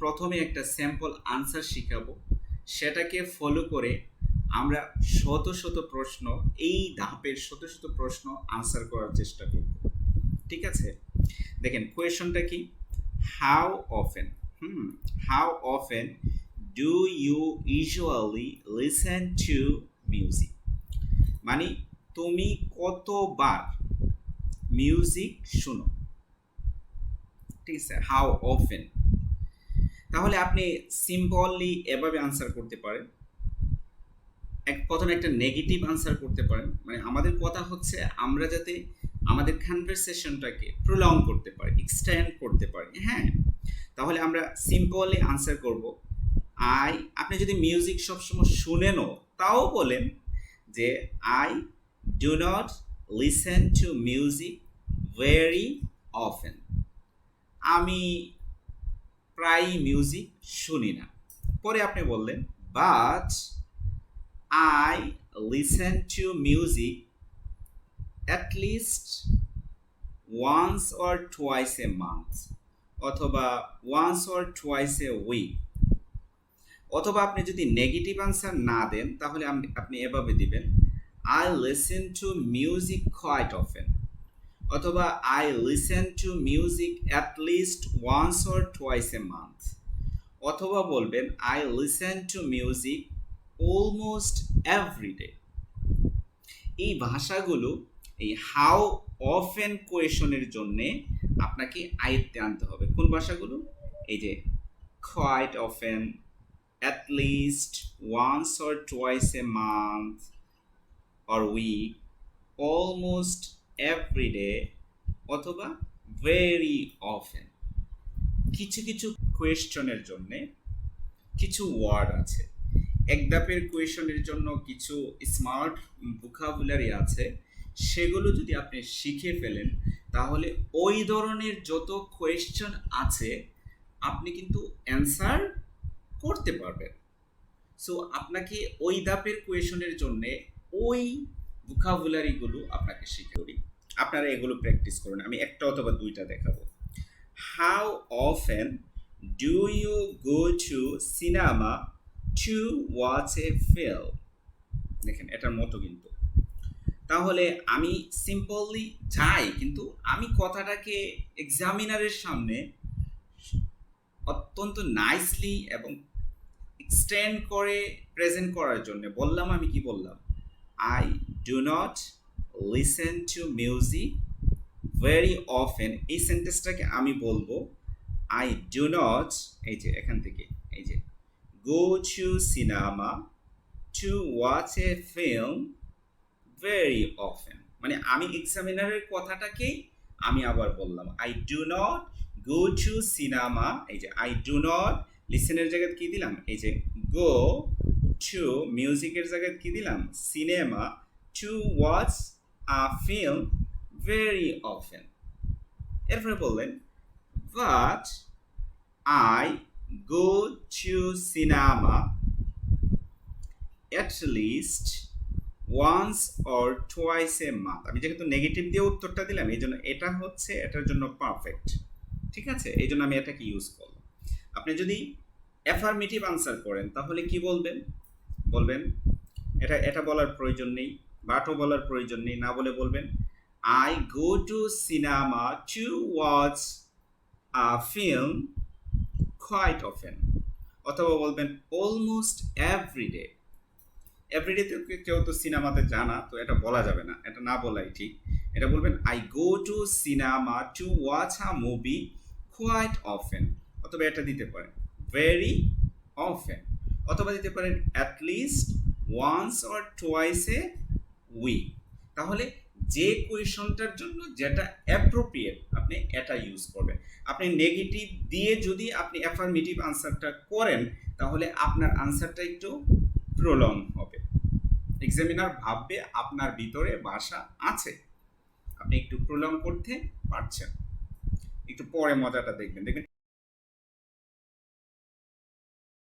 প্রথমে একটা sample answer শিখাবো। সেটাকে ফলো করে আমরা শত শত প্রশ্ন, এই ধাপের শত শত প্রশ্ন আনসার করার চেষ্টা করব। ঠিক আছে? দেখেন কোয়েশনটা কি? How often hmm how often do you usually listen to music মানে তুমি কতবার মিউজিক শুনো? ঠিক আছে হাউ অফেন তাহলে আপনি সিম্পলি এভাবে আনসার করতে পারেন। এক, প্রথমে একটা নেগেটিভ আনসার করতে পারেন। মানে আমাদের কথা হচ্ছে আমরা যাতে আমাদের কনভারসেশনটাকে প্রলং করতে পারি এক্সটেন্ড করতে পারি হ্যাঁ? তাহলে আমরা সিম্পলি আনসার করব। আই আপনি যদি মিউজিক সবসময় শুনেনও তাও বলেন যে I do not listen to music very often আমি প্রায় মিউজিক শুনি না। পরে আপনি বললেন but I listen to music at least once or twice a month অথবা once or twice a week অথবা আপনি যদি নেগেটিভ আনসার না দেন, তাহলে আপনি- এভাবে দিবেন I listen to music quite often অথবা I listen to music at least once or twice a month অথবা বলবেন I listen to music almost everyday এই ভাষাগুলো, এই হাউ অফেন কোয়েশনের জন্যে আপনাকে আয়ত্তে আনতে হবে। কোন ভাষাগুলো? এই যে quite often at least once or twice a month or week almost everyday অথবা ভেরি অফেন কিছু কিছু কোয়েশ্চনের জন্যে কিছু ওয়ার্ড আছে। এক ধাপের কোয়েশনের জন্য কিছু স্মার্ট ভোকাবুলারি আছে। সেগুলো যদি আপনি শিখে ফেলেন, তাহলে ওই ধরনের যত কোয়েশ্চন আছে, আপনি কিন্তু অ্যান্সার করতে পারবেন। সো আপনাকে ওই ধাপের কোয়েশনের জন্য ওই ভোকাবুলারিগুলো আপনাকে শিখে আপনারা এগুলো প্র্যাকটিস করুন। আমি একটা অথবা দুইটা দেখাবো। How often do you go to cinema to watch a film দেখেন, এটার মতো কিন্তু। তাহলে আমি সিম্পলি যাই, কিন্তু আমি কথাটাকে এক্সামিনারের সামনে অত্যন্ত নাইসলি এবং এক্সটেন্ড করে প্রেজেন্ট করার জন্য বললাম আমি কি বললাম? I do not listen to music very often এই সেন্টেন্সটাকে আমি বলব আই ডু নট এই যে এখান থেকে, এই যে go to cinema to watch a film very often মানে আমি এক্সামিনারের কথাটাকেই আমি আবার বললাম I do not go to cinema এই যে আই ডু নট লিসেনের জায়গায় কি দিলাম? এই যে গো টু মিউজিকের জায়গায় কি দিলাম? Cinema to watch a film very often এরপরে বললেন but I go to cinema at least once or twice a month আমি যেহেতু নেগেটিভ দিয়ে উত্তরটা দিলাম, এই জন্য এটা হচ্ছে, এটার জন্য পারফেক্ট ঠিক আছে? এই জন্য আমি এটাকে ইউজ করলাম। আপনি যদি অ্যাফার্মেটিভ আনসার করেন, তাহলে কি বলবেন? বলবেন, এটা এটা বলার প্রয়োজন নেই। বাটও বলার প্রয়োজন নেই, না বলে বলবেন। I go to cinema to watch a film quite often অথবা বলবেন অলমোস্ট এভরিডে এভরিডে তো কেউ তো সিনেমাতে জানা তো এটা বলা যাবে না, এটা না বলাই ঠিক। এটা বলবেন I go to cinema to watch a movie quite often অথবা এটা দিতে পারেন ভেরি অফেন অথবা দিতে পারেন at least once or twice a week তাহলে যে কোয়েশনটার জন্য যেটা অ্যাপ্রোপ্রিয়েট আপনি এটা ইউজ করবেন। আপনি নেগেটিভ দিয়ে যদি আপনি অ্যাফার্মেটিভ আনসারটা করেন, তাহলে আপনার আনসারটা একটু প্রলং হবে। এক্সামিনার ভাববে আপনার ভিতরে ভাষা আছে। আপনি একটু প্রলং করতে পারছেন। একটু পরে মজাটা দেখবেন। দেখবেন